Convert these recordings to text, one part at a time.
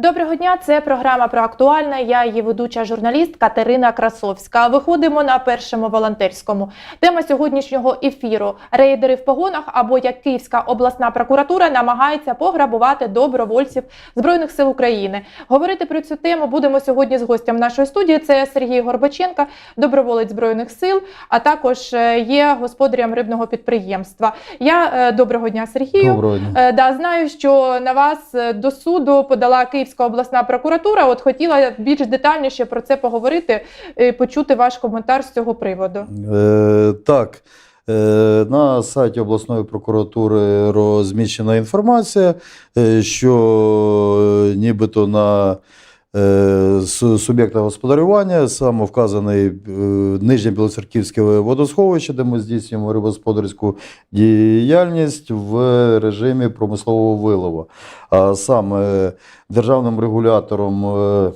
Доброго дня, це програма про актуальне. Я її ведуча журналіст Катерина Красовська. Виходимо на першому волонтерському. Тема сьогоднішнього ефіру рейдери в погонах або як Київська обласна прокуратура намагається пограбувати добровольців Збройних сил України. Говорити про цю тему будемо сьогодні з гостем нашої студії. Це Сергій Горбаченко, доброволець збройних сил, а також е, є господарем рибного підприємства. Я е, доброго дня, Сергію. Доброго дня. Е, Да, знаю, що на вас до суду подала Київська обласна прокуратура. От хотіла більш детальніше про це поговорити, і почути ваш коментар з цього приводу. Е, так, е, на сайті обласної прокуратури розміщена інформація, е, що е, нібито на е, су- суб'єкта господарювання саме вказаний е, Нижнє Білоцерківське водосховище, де ми здійснюємо рибогосподарську діяльність в режимі промислового вилову. А саме державним регулятором. е,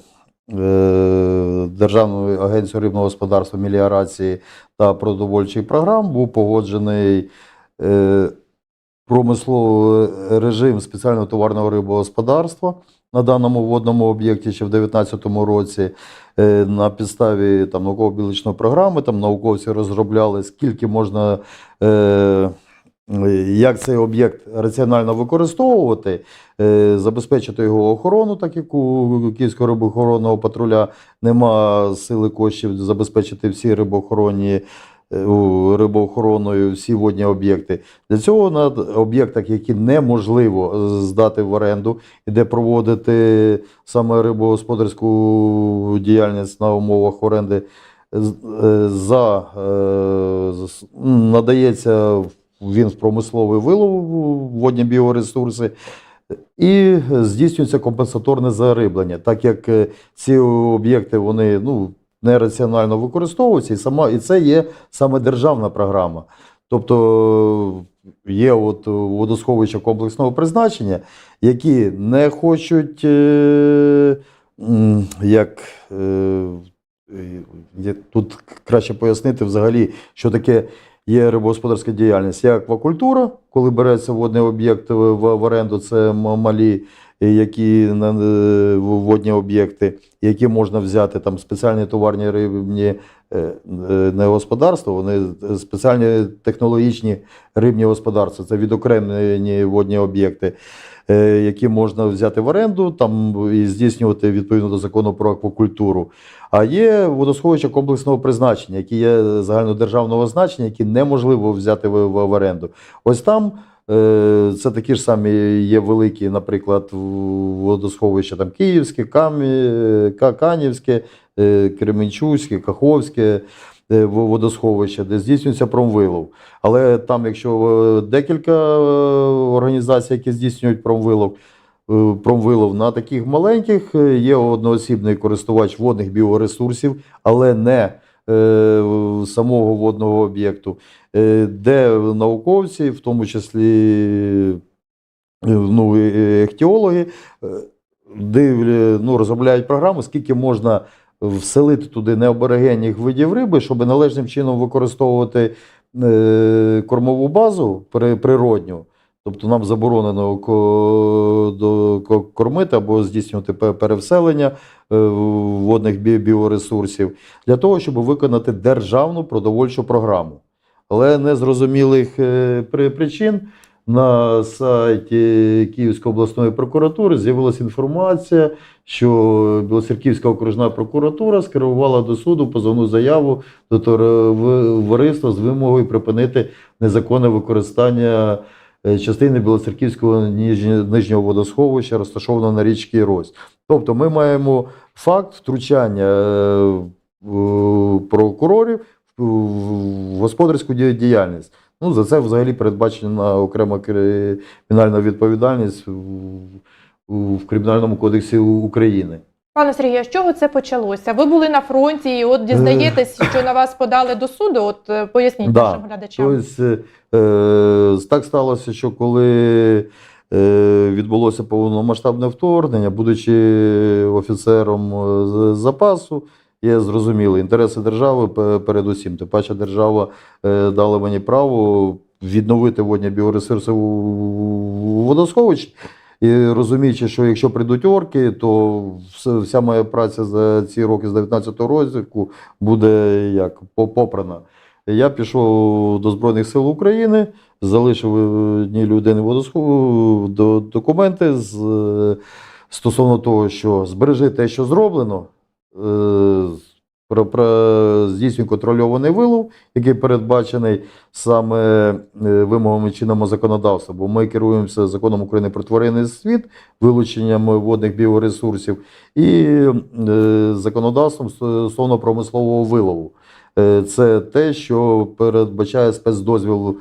е, Державною агенцією рибного господарства, меліорації та продовольчих програм був погоджений е, промисловий режим спеціального товарного рибогосподарства на даному водному об'єкті ще в 2019 році. Е, На підставі там, науково-біличної програми там науковці розробляли, скільки можна. Е, як цей об'єкт раціонально використовувати, е, забезпечити його охорону, так як у Київського рибоохоронного патруля нема сили коштів забезпечити всі рибоохоронні рибоохороною всі водні об'єкти. Для цього на об'єктах, які неможливо здати в оренду, і де проводити саме рибогосподарську діяльність на умовах оренди, е, за, е, надається він в промисловий вилов водні біоресурси. І здійснюється компенсаторне зариблення, так як е, ці об'єкти вони ну, нераціонально використовуються, і сама і це є саме державна програма. Тобто є от водосховища комплексного призначення, які не хочуть, е, як е, тут краще пояснити взагалі, що таке є рибогосподарська діяльність. Є аквакультура, коли береться водний об'єкт в, оренду, це малі е, які на- е, водні об'єкти, які можна взяти там спеціальні товарні рибні е, е, не господарства, вони спеціальні технологічні рибні господарства. Це відокремлені водні об'єкти, е, які можна взяти в оренду там і здійснювати відповідно до закону про аквакультуру. А є водосховища комплексного призначення, які є загальнодержавного значення, які неможливо взяти в оренду. Ось там. Е, Це такі ж самі є великі, наприклад, водосховища там Київське, Канівське, е, Кременчуське, Каховське е, в- водосховища, де здійснюється промвилов. Але там, якщо декілька організацій, які здійснюють промвилов, промвилов на таких маленьких є одноосібний користувач водних біоресурсів, але не самого водного об'єкту, е, де науковці, в тому числі е, ну, ехтіологи, е, ну, розробляють програму, скільки можна вселити туди необерегенних видів риби, щоб належним чином використовувати е, кормову базу при- природню. Тобто нам заборонено кормити або здійснювати перевселення е, водних бі- біоресурсів для того, щоб виконати державну продовольчу програму. Але незрозумілих е, причин на сайті Київської обласної прокуратури з'явилася інформація, що Білоцерківська окружна прокуратура скерувала до суду позовну заяву до товариства з вимогою припинити незаконне використання частини Білоцерківського нижнього водосховища, розташованого на річці Рось. Тобто ми маємо факт втручання е, прокурорів в господарську діяльність. Ну, за це взагалі передбачена окрема кримінальна відповідальність в Кримінальному кодексі України. Пане Сергію, з чого це почалося? Ви були на фронті, і от дізнаєтесь, що на вас подали до суду. От е, поясніть Да. нашим глядачам. Тобто, е, так сталося, що коли е, відбулося повномасштабне вторгнення, будучи офіцером е, з- запасу, я зрозуміли інтереси держави пе- передусім. Тим паче держава е, дала мені право відновити водні біоресурси водосховищі. І розуміючи, що якщо прийдуть орки, то вся моя праця за ці роки з 19-го року буде як попрана. Я пішов до Збройних сил України, залишив одній людині водосху до документи з, е, стосовно того, що збережи те, що зроблено. Про, про здійснює контрольований вилов, який передбачений саме е, вимогами чинного законодавства, бо ми керуємося законом України про тваринний світ, вилученням водних біоресурсів і е, законодавством стосовно промислового вилову. Е, Це те, що передбачає спецдозвіл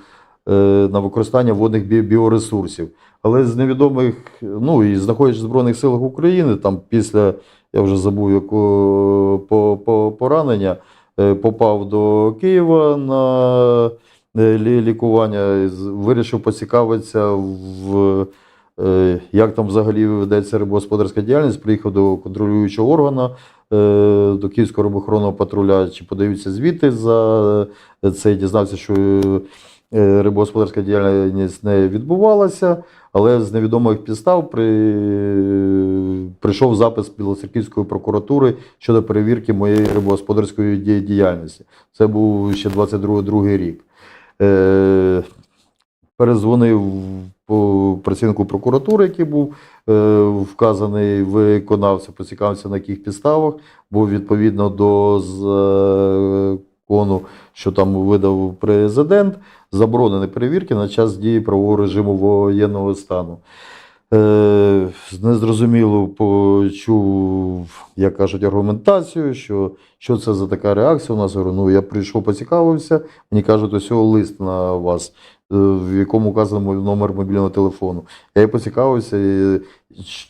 на використання водних бі- біоресурсів. Але з невідомих, ну і знаходячись в Збройних силах України, там після, я вже забув, якого по, по, поранення, е, попав до Києва на е, лікування, вирішив поцікавитися в. е, Як там взагалі ведеться рибогосподарська діяльність, приїхав до контролюючого органу, до Київського рибоохоронного патруля, чи подаються звіти за це, дізнався, що рибогосподарська діяльність не відбувалася, але з невідомих підстав при... прийшов запис Білоцерківської прокуратури щодо перевірки моєї рибогосподарської діяльності. Це був ще 22-й рік. Е, перезвонив працівнику прокуратури, який був е, вказаний виконавця, поцікавився на яких підставах, бо відповідно до закону, що там видав президент, заборонені перевірки на час дії правового режиму воєнного стану. Е, незрозуміло почув, як кажуть, аргументацію, що, що це за така реакція. У нас говорю, ну я прийшов, поцікавився. Мені кажуть, ось лист на вас, е, в якому вказано номер мобільного телефону. Я і поцікавився,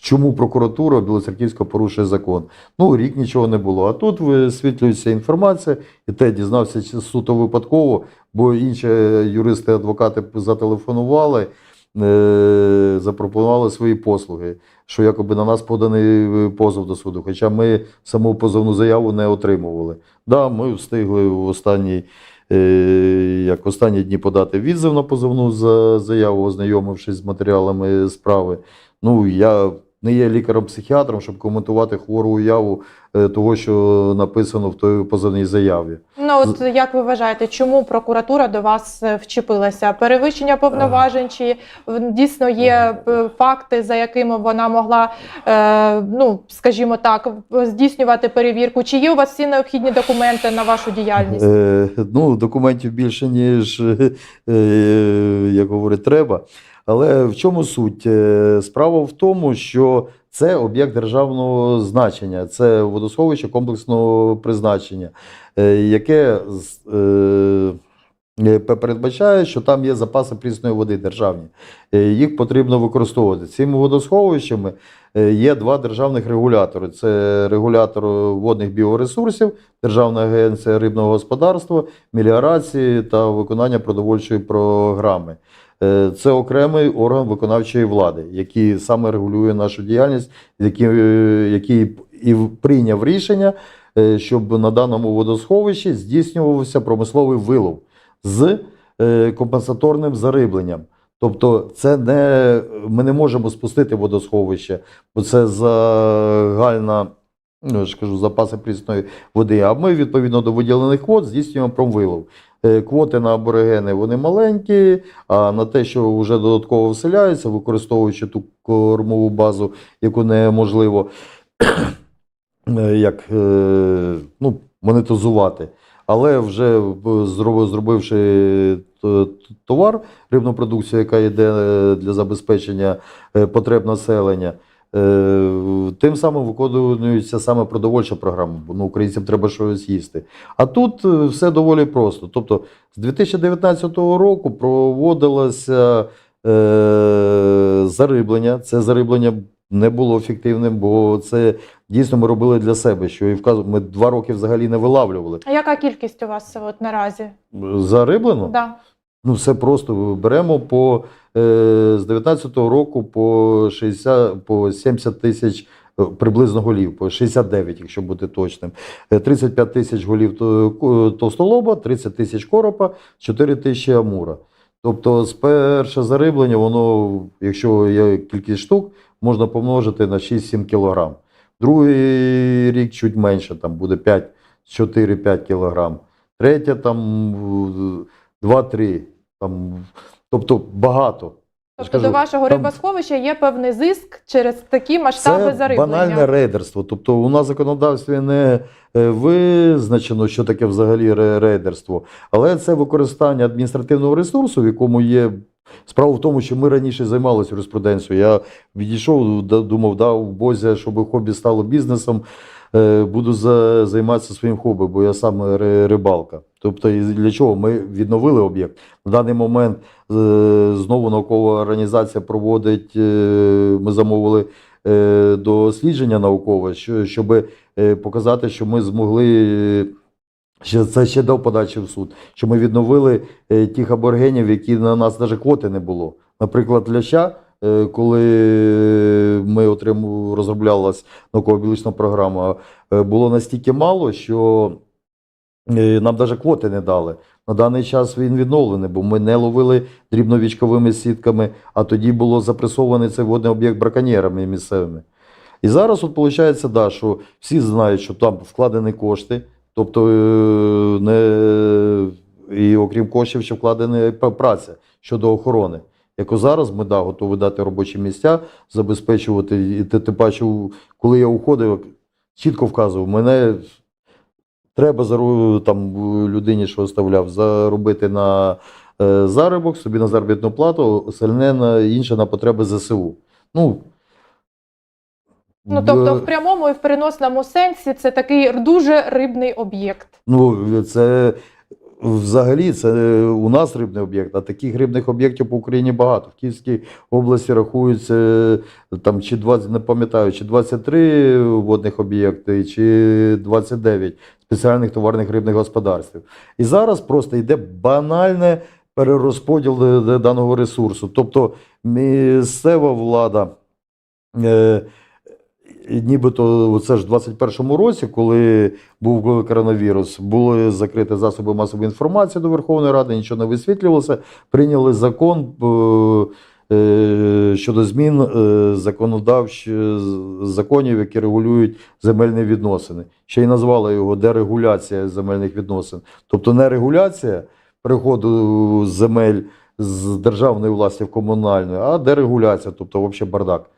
чому прокуратура Білоцерківська порушує закон. Ну, рік нічого не було. А тут висвітлюється інформація, і те дізнався суто випадково, бо інші юристи, адвокати зателефонували запропонували свої послуги, що якоби на нас поданий е, позов до суду. Хоча ми саму позовну заяву не отримували. Да, ми встигли в останні, е, як останні дні подати відзив на позовну за заяву, ознайомившись з матеріалами справи. Ну, я не є лікарем-психіатром, щоб коментувати хвору уяву е, того, що написано в той позовній заяві. Ну от як ви вважаєте, чому прокуратура до вас е, вчепилася? Перевищення повноважень, чи дійсно є е, факти, за якими вона могла, е, ну скажімо так, здійснювати перевірку? Чи є у вас всі необхідні документи на вашу діяльність? Е, ну, документів більше, ніж е, як говорить, треба. Але в чому суть? Е, Справа в тому, що це об'єкт державного значення, це водосховище комплексного призначення, е, яке е, передбачає, що там є запаси прісної води державні. Їх потрібно використовувати. Цими водосховищами є два державних регулятори: це регулятор водних біоресурсів, Державна агенція рибного господарства, меліорації та виконання продовольчої програми. Е, Це окремий орган виконавчої влади, який саме регулює нашу діяльність, який, е, який і прийняв рішення, е, щоб на даному водосховищі здійснювався промисловий вилов з компенсаторним зарибленням. Тобто, це не ми не можемо спустити водосховище, бо це загальна. Ну, я ж кажу, запаси прісної води. А ми, відповідно до виділених квот, здійснюємо промвилов. Е, Квоти на аборигени вони маленькі, а на те, що вже додатково вселяються, використовуючи ту кормову базу, яку неможливо е, як, е, ну, монетизувати. Але вже зробивши товар, рибну продукцію, яка йде для забезпечення потреб населення, тим самим виконується саме продовольча програма, бо ну, українцям треба щось їсти. А тут е, все доволі просто. Тобто з 2019 року проводилося е, зариблення. Це зариблення не було ефективним, бо це дійсно ми робили для себе. Що і вказу, ми два роки взагалі не вилавлювали. А яка кількість у вас от наразі? Зариблено? Да. Ну, все просто беремо по е, з 19-го року по 60, по 70 тисяч е, приблизно голів, по 69, якщо бути точним. Е, 35 тисяч голів товстолоба, 30 тисяч коропа, 4 тисячі амура. Тобто, з перше зариблення, воно, якщо є кількість штук, можна помножити на 6-7 кг. Другий рік чуть менше, там буде 5, 4-5 кг. Третє там е, 2-3. Там, тобто багато. Тобто до вашого там- рибосховища є певний зиск через такі масштаби Це зариблення. банальне рейдерство. Тобто у нас в законодавстві не е, визначено, що таке взагалі рейдерство, але це використання адміністративного ресурсу, в якому є. Справа в тому, що ми раніше займалися юриспруденцією. Я відійшов, думав, да, в Бозі, щоб хобі стало бізнесом, буду за, займатися своїм хобі, бо я сам рибалка. Тобто, для чого? Ми відновили об'єкт. На даний момент е, знову наукова організація проводить, е, ми замовили е, дослідження наукове, що, щоб е, показати, що ми змогли. е, Ще це ще до подачі в суд, що ми відновили е, тих аборигенів, які на нас навіть квоти не було. Наприклад, ляща, е, коли ми отриму, розроблялась науково-біологічна програма, е, було настільки мало, що е, нам навіть квоти не дали. На даний час він відновлений, бо ми не ловили дрібновічковими сітками, а тоді було запресований цей водний об'єкт браконьєрами місцевими. І зараз, от виходить, да, що всі знають, що там вкладені кошти, тобто е, не, і окрім коштів, ще вкладена праця щодо охорони. Як зараз ми да, готові дати робочі місця, забезпечувати. І ти, ти бачив, коли я уходив, чітко вказував, мене треба там людині, що оставляв, заробити на е, заробок, собі на заробітну плату, остальне на інше на потреби ЗСУ. Ну, Ну тобто, в прямому і в переносному сенсі це такий дуже рибний об'єкт. Ну, це взагалі це у нас рибний об'єкт, а таких рибних об'єктів по Україні багато. В Київській області рахується е, там чи 20, не пам'ятаю, чи 23 водних об'єкти, чи 29 спеціальних товарних рибних господарств. І зараз просто йде банальне перерозподіл е, даного ресурсу. Тобто місцева влада. Нібито це ж в 21-му році, коли був коронавірус, були закриті засоби масової інформації до Верховної Ради, нічого не висвітлювалося. Прийняли закон е, щодо змін е, законодавчих законів, які регулюють земельні відносини. Ще й назвали його дерегуляція земельних відносин. Тобто не регуляція переходу земель з державної власті в комунальну, а дерегуляція, тобто взагалі бардак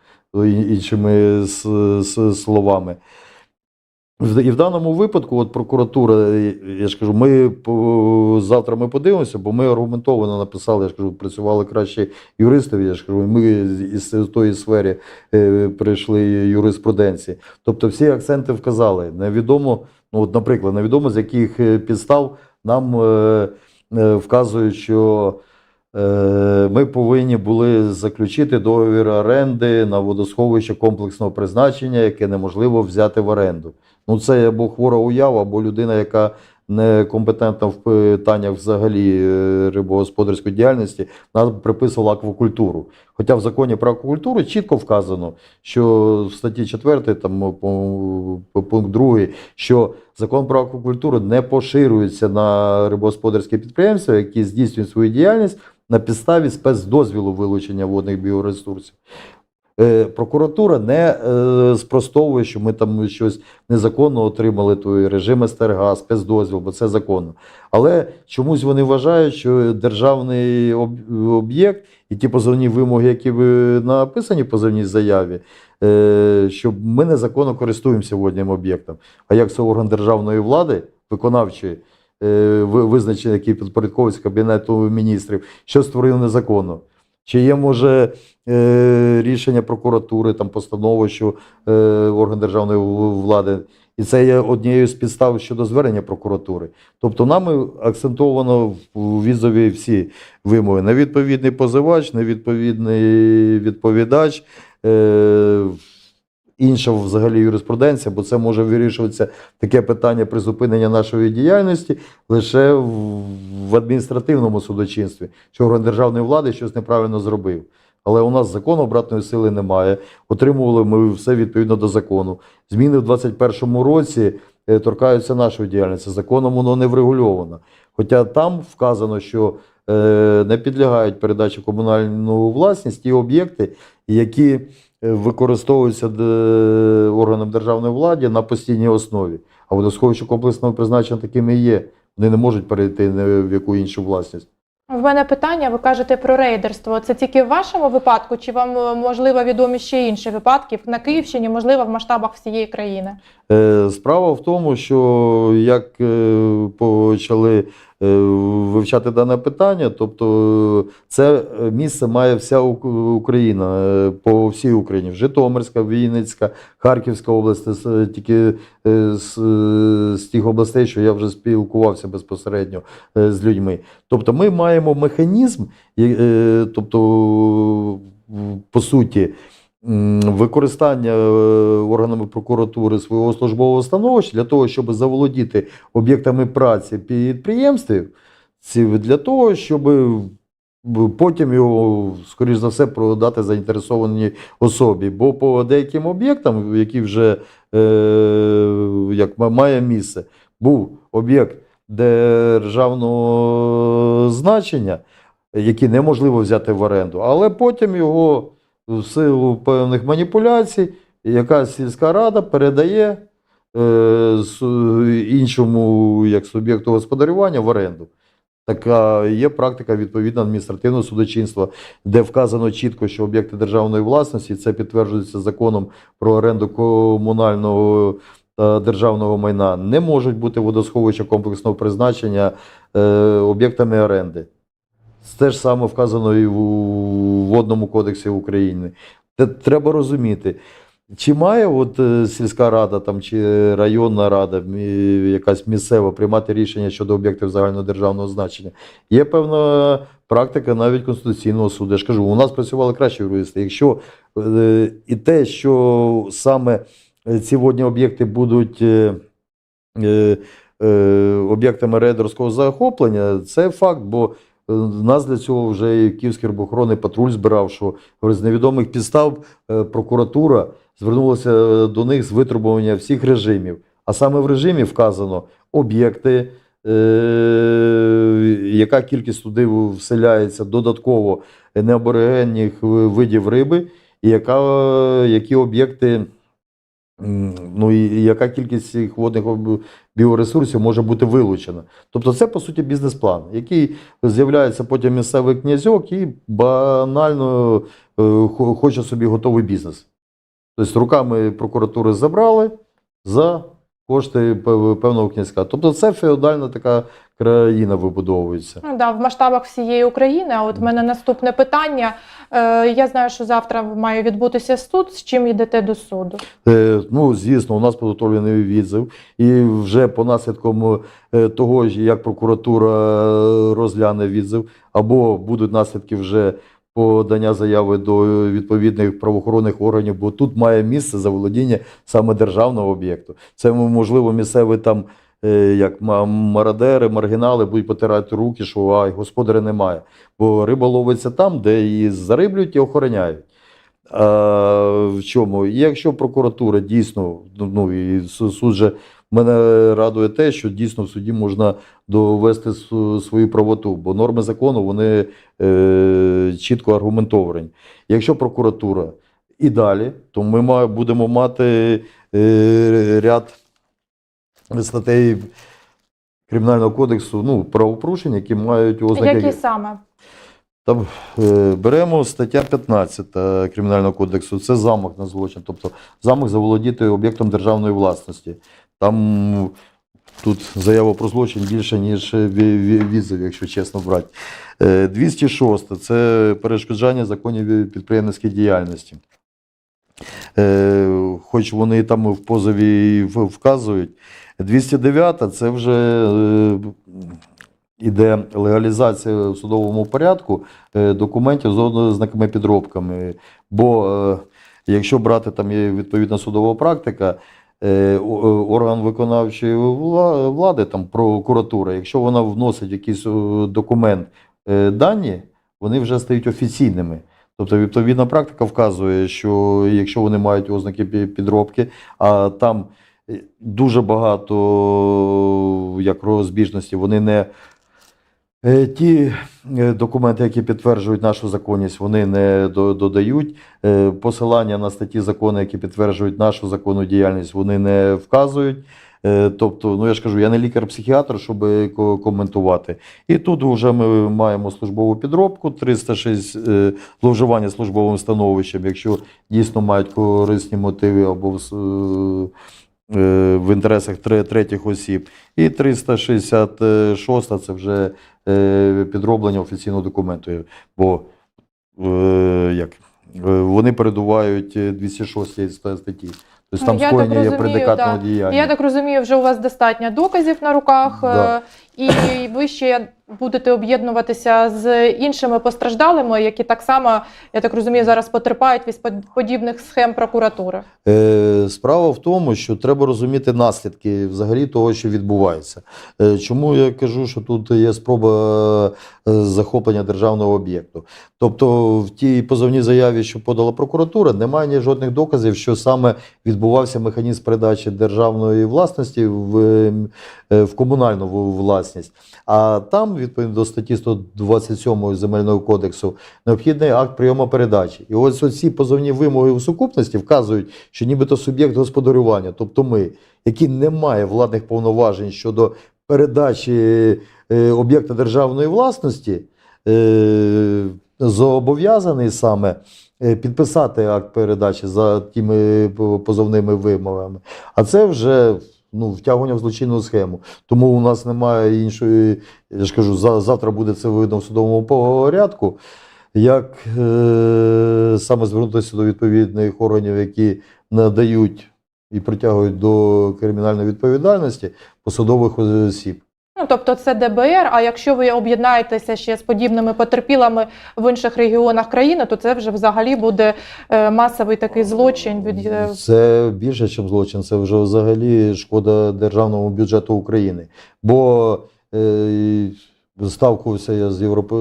іншими с- с- словами. І в даному випадку, от прокуратура, я ж кажу, ми завтра ми подивимося, бо ми аргументовано написали, я ж кажу, працювали краще юристи, я ж кажу, ми із тої сфери е, прийшли юриспруденції. Тобто всі акценти вказали. Невідомо, ну от, наприклад, невідомо з яких е, підстав нам е, вказують, що Ми повинні були заключити договір оренди на водосховище комплексного призначення, яке неможливо взяти в оренду. Ну, це або хвора уява, або людина, яка некомпетентна в питаннях взагалі е, рибогосподарської діяльності, нам приписувала аквакультуру. Хоча в законі про аквакультуру чітко вказано, що в статті 4, там пункт 2, що закон про аквакультуру не поширюється на рибогосподарські підприємства, які здійснюють свою діяльність на підставі спецдозвілу вилучення водних біоресурсів. Е, Прокуратура не е, спростовує, що ми там щось незаконно отримали, той режим СТРГ, спецдозвіл, бо це законно. Але чомусь вони вважають, що державний об'єкт і ті позовні вимоги, які написані в позовній заяві, е, що ми незаконно користуємося водним об'єктом. А як це орган державної влади, виконавчої, ви- визначений, який підпорядковується Кабінету міністрів, що створив незаконно? Чи є, може, е, рішення прокуратури, там постанова, що е, орган державної влади, і це є однією з підстав щодо звернення прокуратури. Тобто нами акцентовано в візові всі вимоги. Невідповідний позивач, невідповідний відповідач, е, інша взагалі юриспруденція, бо це може вирішуватися таке питання призупинення нашої діяльності лише в, адміністративному судочинстві, що орган державної влади щось неправильно зробив. Але у нас закону обратної сили немає. Отримували ми все відповідно до закону. Зміни в 2021 році е, торкаються нашої діяльності. Законом воно не врегульовано. Хоча там вказано, що е, не підлягають передачі комунальну власність ті об'єкти, які використовуються де- органом державної влади на постійній основі. А водосховища комплексного призначення такими і є. Вони не можуть перейти в яку іншу власність. В мене питання, ви кажете про рейдерство. Це тільки в вашому випадку, чи вам е, можливо відомі ще інші випадки на Київщині, можливо, в масштабах всієї країни? Е, Справа в тому, що як е, почали е, вивчати дане питання, тобто е, це місце має вся Україна е, по всій Україні. Житомирська, Вінницька, Харківська область, тільки е, з, з тих областей, що я вже спілкувався безпосередньо е, з людьми. Тобто ми маємо механізм, е, е, тобто, по суті, використання е, органами прокуратури свого службового становища для того, щоб заволодіти об'єктами праці підприємств, для того, щоб потім його, скоріш за все, продати заінтересованій особі. Бо по деяким об'єктам, які вже е, як має місце, був об'єкт державного значення, який неможливо взяти в оренду, але потім його в силу певних маніпуляцій якась сільська рада передає е, іншому як суб'єкту господарювання в оренду. Така є практика відповідно адміністративного судочинства, де вказано чітко, що об'єкти державної власності це підтверджується законом про оренду комунального та державного майна, не можуть бути водосховища комплексного призначення е, об'єктами оренди. Це ж саме вказано і в Водному кодексі України. Те- Треба розуміти, чи має от е, сільська рада там, чи районна рада, якась місцева приймати рішення щодо об'єктів загальнодержавного значення? Є певна практика навіть Конституційного суду. Я ж кажу, у нас працювали кращі юристи. Якщо е, і те, що саме е, ці водні об'єкти будуть. об'єктами рейдерського захоплення, це факт, бо нас для цього вже Київський рибоохоронний патруль збирав, що з невідомих підстав е, прокуратура звернулася е, до них з витребування всіх режимів. А саме в режимі вказано об'єкти, е, яка кількість туди вселяється додатково неаборигенних видів риби, і яка, які об'єкти. Ну і і яка кількість цих водних біоресурсів може бути вилучена. Тобто це, по суті, бізнес-план, який з'являється потім місцевий князьок і банально е, хоче собі готовий бізнес. Тобто руками прокуратури забрали за кошти пев- певного князька. Тобто це феодальна така країна вибудовується. Ну да, в масштабах всієї України. А от в мене наступне питання. Е, я знаю, що завтра має відбутися суд. З чим йдете до суду? Е, Ну, звісно, у нас підготовлений відзив, і вже по наслідкам е, того, як прокуратура розгляне відзив, або будуть наслідки вже подання заяви до відповідних правоохоронних органів, бо тут має місце заволодіння саме державного об'єкту. Це можливо місцеві там. е, Як ма- мародери, маргінали будуть потирати руки, що ай, господаря немає. Бо риба ловиться там, де її зариблюють і охороняють. А, в чому? І якщо прокуратура дійсно, ну і суд же мене радує те, що дійсно в суді можна довести свою правоту, бо норми закону вони е, чітко аргументовані. Якщо прокуратура і далі, то ми будемо мати е, ряд статей Кримінального кодексу, ну, правопорушень, які мають ознаки. Які саме? Там е, беремо стаття 15 Кримінального кодексу, це замах на злочин, тобто замах заволодіти об'єктом державної власності. Там тут заява про злочин більше, ніж ві- ві- якщо чесно брати. Е, 206 це перешкоджання законів підприємницької діяльності. Е, Хоч вони там в позові вказують. 209 це вже е, іде легалізація в судовому порядку е, документів з ознаками підробками. Бо е, якщо брати там є відповідна судова практика, е, орган виконавчої влади, там прокуратура, якщо вона вносить якийсь документ дані, вони вже стають офіційними. Тобто відповідна практика вказує, що якщо вони мають ознаки підробки, а там дуже багато як розбіжності, вони не Ті е, документи, які підтверджують нашу законність, вони не додають. Е, Посилання на статті закону, які підтверджують нашу законну діяльність, вони не вказують. Е, Тобто, ну я ж кажу, я не лікар-психіатр, щоб коментувати. І тут вже ми маємо службову підробку 306 е, зловживання службовим становищем, якщо дійсно мають корисні мотиви або в, е, в інтересах третіх осіб. І 366 це вже е, підроблення офіційного документу. Бо е, як, вони передувають е, 206 ста- статті. Тобто там Ну, скоєння є предикатного да. діяння. Я так розумію, вже у вас достатньо доказів на руках, Да. і ви ще будете об'єднуватися з іншими постраждалими, які так само, я так розумію, зараз потерпають від подібних схем прокуратури. Е, Справа в тому, що треба розуміти наслідки взагалі того, що відбувається. Е, Чому я кажу, що тут є спроба е, захоплення державного об'єкту? Тобто, в тій позовній заяві, що подала прокуратура, немає жодних доказів, що саме відбувався механізм передачі державної власності в, е, в комунальну власність. А там, відповідно до статті 127 земельного кодексу, необхідний акт прийому передачі. І ось оці позовні вимоги в сукупності вказують, що нібито суб'єкт господарювання, тобто ми, який не має владних повноважень щодо передачі е, об'єкта державної власності, е, зобов'язаний саме е, підписати акт передачі за тими позовними вимогами. А це вже ну, втягування в злочинну схему. Тому у нас немає іншої, я ж кажу, за- завтра буде це видно в судовому порядку. Як е, саме звернутися до відповідних органів, які надають і притягують до кримінальної відповідальності посадових осіб. Ну, тобто це ДБР, а якщо ви об'єднаєтеся ще з подібними потерпілими в інших регіонах країни, то це вже взагалі буде е, масовий такий злочин від е, Це більше, ніж злочин, це вже взагалі шкода державному бюджету України. Бо е, ставкувався я з, Європи...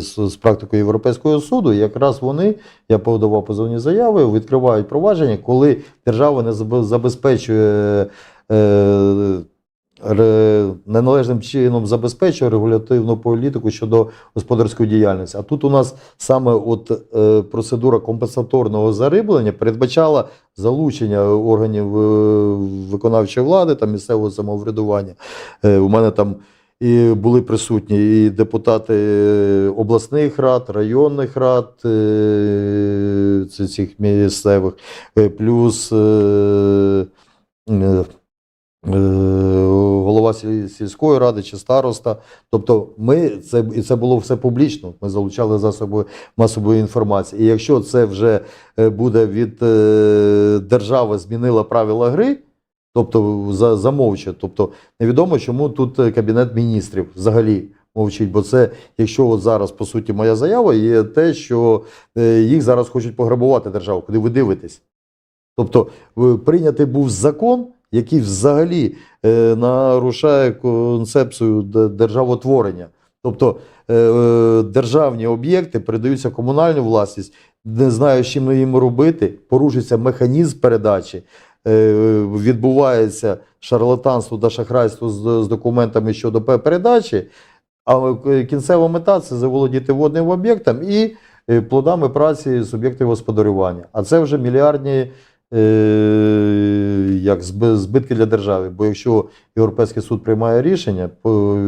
з, з практикою Європейського суду, якраз вони, я подавав позовні заяви, відкривають провадження, коли держава не забезпечує. Е, неналежним чином забезпечує регулятивну політику щодо господарської діяльності. А тут у нас саме от е, процедура компенсаторного зариблення передбачала залучення органів е, виконавчої влади та місцевого самоврядування. Е, у мене там і були присутні і депутати обласних рад, районних рад цих місцевих, плюс. Е, голова сільської ради чи староста. Тобто, ми це і це було все публічно. Ми залучали засоби масової інформації. І якщо це вже е, буде від е, держави змінила правила гри. Тобто за- замовчать. Тобто невідомо, чому тут кабінет міністрів взагалі мовчить. Бо це, якщо от зараз по суті моя заява, є те, що їх зараз хочуть пограбувати державу, куди ви дивитесь. Тобто прийнятий був закон, який взагалі е, нарушає концепцію державотворення. Тобто е, е, державні об'єкти передаються комунальну власність, не знаю, з чим їм робити, порушується механізм передачі, відбувається шарлатанство та шахрайство з, з документами щодо передачі, а кінцева мета це заволодіти водним об'єктом і плодами праці суб'єктів господарювання. А це вже мільярдні як зб- збитки для держави. Бо якщо Європейський суд приймає рішення,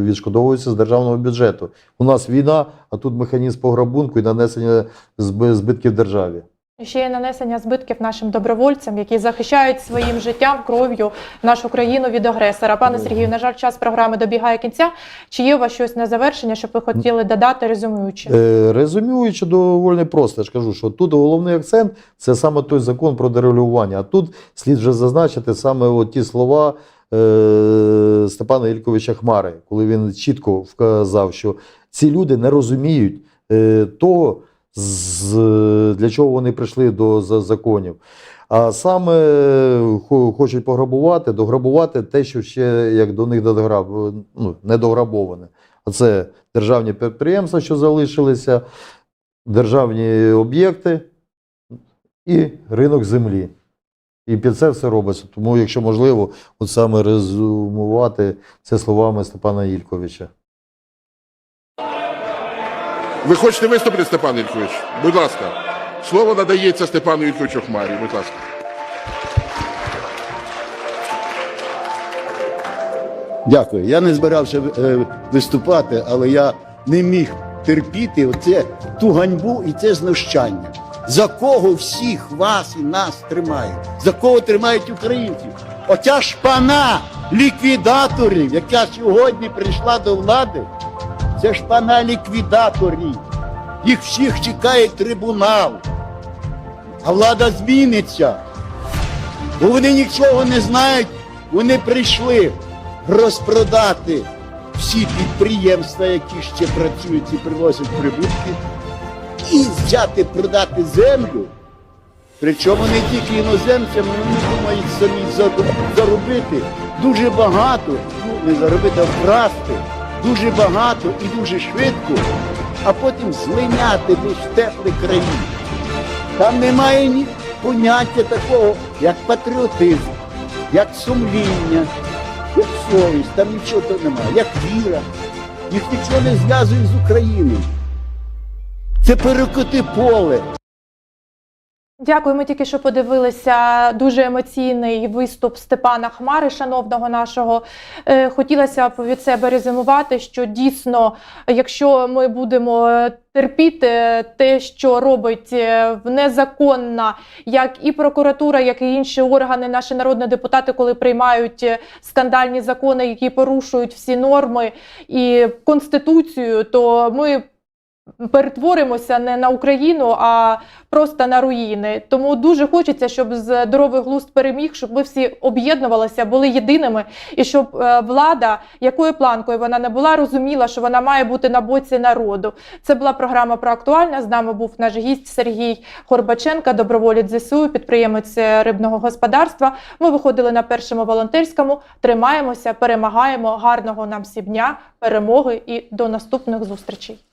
відшкодовується з державного бюджету. У нас війна, а тут механізм пограбунку і нанесення зб- збитків державі. Ще є нанесення збитків нашим добровольцям, які захищають своїм життям, кров'ю нашу країну від агресора. Пане Сергію, на жаль, час програми добігає кінця. Чи є у вас щось на завершення, що ви хотіли додати, резюмуючи? Е, Резюмуючи, доволі просто, я ж кажу, що тут головний акцент це саме той закон про дерегулювання. А тут слід вже зазначити саме от ті слова е, Степана Ільковича Хмари, коли він чітко вказав, що ці люди не розуміють е, того, з, для чого вони прийшли до законів. А саме хочуть пограбувати, дограбувати те, що ще як до них дограб, ну, не дограбоване. А це державні підприємства, що залишилися, державні об'єкти і ринок землі. І під це все робиться. Тому, якщо можливо, от саме резюмувати це словами Степана Ільковича. Ви хочете виступити, Степан Ількович? Будь ласка. Слово надається Степану Ільковичу Хмарі. Будь ласка. Дякую. Я не збирався е, виступати, але я не міг терпіти оце, ту ганьбу і це знущання. За кого всіх вас і нас тримають? За кого тримають українців? Оця шпана ліквідаторів, яка сьогодні прийшла до влади, це шпана ліквідаторів. Їх всіх чекає трибунал. А влада зміниться. Бо вони нічого не знають, вони прийшли розпродати всі підприємства, які ще працюють і приносять прибутки, і взяти продати землю. Причому не тільки іноземцям, вони думають самі заробити дуже багато, ну не заробити, а вкрасти дуже багато і дуже швидко, а потім злиняти десь в теплі країни. Там немає ні поняття такого, як патріотизм, як сумління, як совість, там нічого немає, як віра. Їх нічого не зв'язує з Україною. Це перекоти поле. Дякую. Ми тільки що подивилися дуже емоційний виступ Степана Хмари, шановного нашого. Е, Хотілося б від себе резюмувати, що дійсно, якщо ми будемо терпіти те, що робить е, незаконно, як і прокуратура, як і інші органи, наші народні депутати, коли приймають е, скандальні закони, які порушують всі норми і конституцію, то ми перетворимося не на Україну, а просто на руїни. Тому дуже хочеться, щоб здоровий глузд переміг, щоб ми всі об'єднувалися, були єдиними, і щоб е, влада, якою планкою вона не була, розуміла, що вона має бути на боці народу. Це була програма про актуальне. З нами був наш гість Сергій Хорбаченка, доброволець ЗСУ, підприємець рибного господарства. Ми виходили на першому волонтерському. Тримаємося, перемагаємо. Гарного нам всім дня, перемоги і до наступних зустрічей.